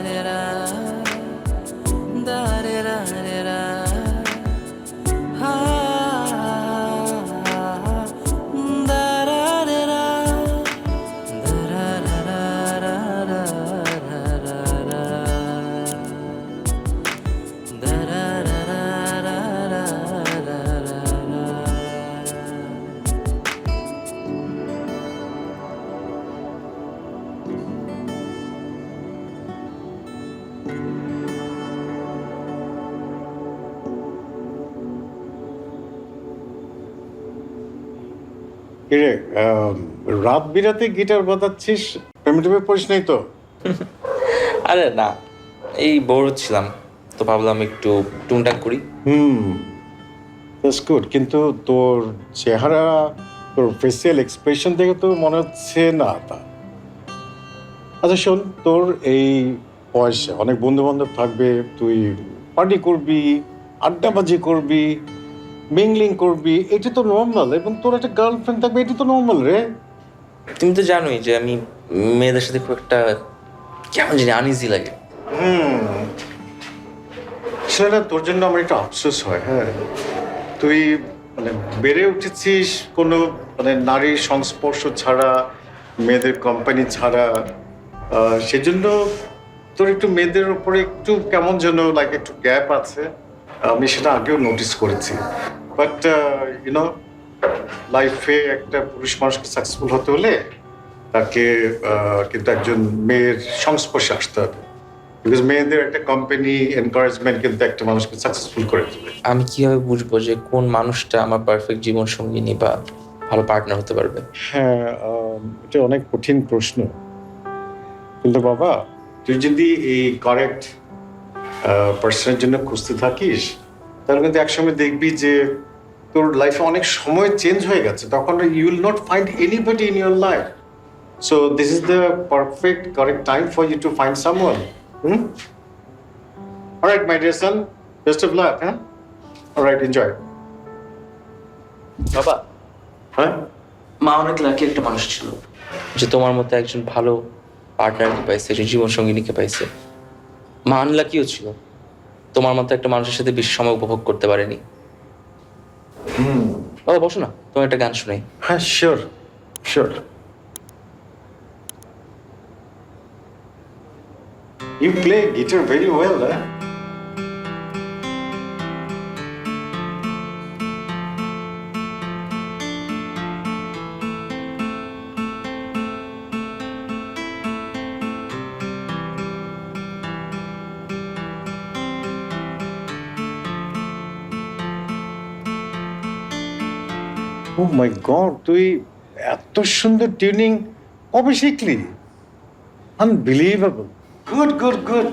it up. কিরে রাত বিরাতে guitar বাজাচ্ছিস? প্রেমে টেমে পড়িস নাই তো? আরে না এই বোর হচ্ছিলাম তো ভাবলাম একটু টুনটাক করি। হুম দ্যাটস গুড কিন্তু তোর চেহারা তোর ফেসিয়াল এক্সপ্রেশন দেখে তো মনে হচ্ছে না তা। আচ্ছা শোন তোর এই বয়সে অনেক বন্ধু বান্ধব থাকবে তুই পার্টি করবি আড্ডাবাজি করবি মিংলিং করবি এটা তো নর্মাল এবং তোর একটা গার্লফ্রেন্ড থাকবে এটা তো নর্মাল রে। তুমি তো জানোই যে আমি মেয়েদের সাথে খুব একটা কেমন জানি আনইজি লাগে। হুম। সেটা তোর জন্য আমার একটু আফসোস হয় হ্যাঁ। তুই মানে বেড়ে উঠেছিস কোনো মানে নারীর সংস্পর্শ ছাড়া মেয়েদের কোম্পানি ছাড়া সেজন্য তোর একটু মেয়েদের উপরে একটু কেমন যেন লাইক একটু গ্যাপ আছে। আমি সেটা আগেও নোটিস করেছি। বাট ইউনো লাইফে একটা পুরুষ মানুষকে সাকসেসফুল হতে হলে তাকে আহ, কিন্তু একজন মেয়ের সংস্পর্শে আসতে হবে। বিকজ মেয়েদের একটা কোম্পানি এনকারেজমেন্ট কিন্তু একটা মানুষকে সাকসেসফুল করে দেবে আমি কীভাবে বুঝব যে কোন মানুষটা আমার পারফেক্ট জীবন সঙ্গিনী বা ভালো পার্টনার হতে পারবে? হ্যাঁ আম, এটা অনেক কঠিন প্রশ্ন। কিন্তু বাবা তুই যদি এই কারেক্ট পার্সনের জন্য খুঁজতে থাকিস তাহলে কিন্তু একসময় দেখবি যে তোর লাইফে অনেক সময় চেঞ্জ হয়ে গেছে তখন you will not find anybody in your life so this is the perfect correct time for you to find someone hmm alright my dear son best of luck হ্যাঁ অলরাইট এনজয় বাবা। হ্যাঁ মা অনেক lucky একটা মানুষ ছিল। যে তোমার মতো একজন ভালো পার্টনারকে পাইছে একজন জীবন সঙ্গিনীকে পাইছে। মা আনলাকিও ছিল? তোমার মতো একটা মানুষের সাথে বেশি সময় উপভোগ করতে পারেনি। বাবা বসো না তোমার একটা গান শোনাই। হ্যাঁ sure sure. You play guitar very well, eh? Oh my god তুই এত সুন্দর টিউনিং কবে শিখলি? Unbelievable good good good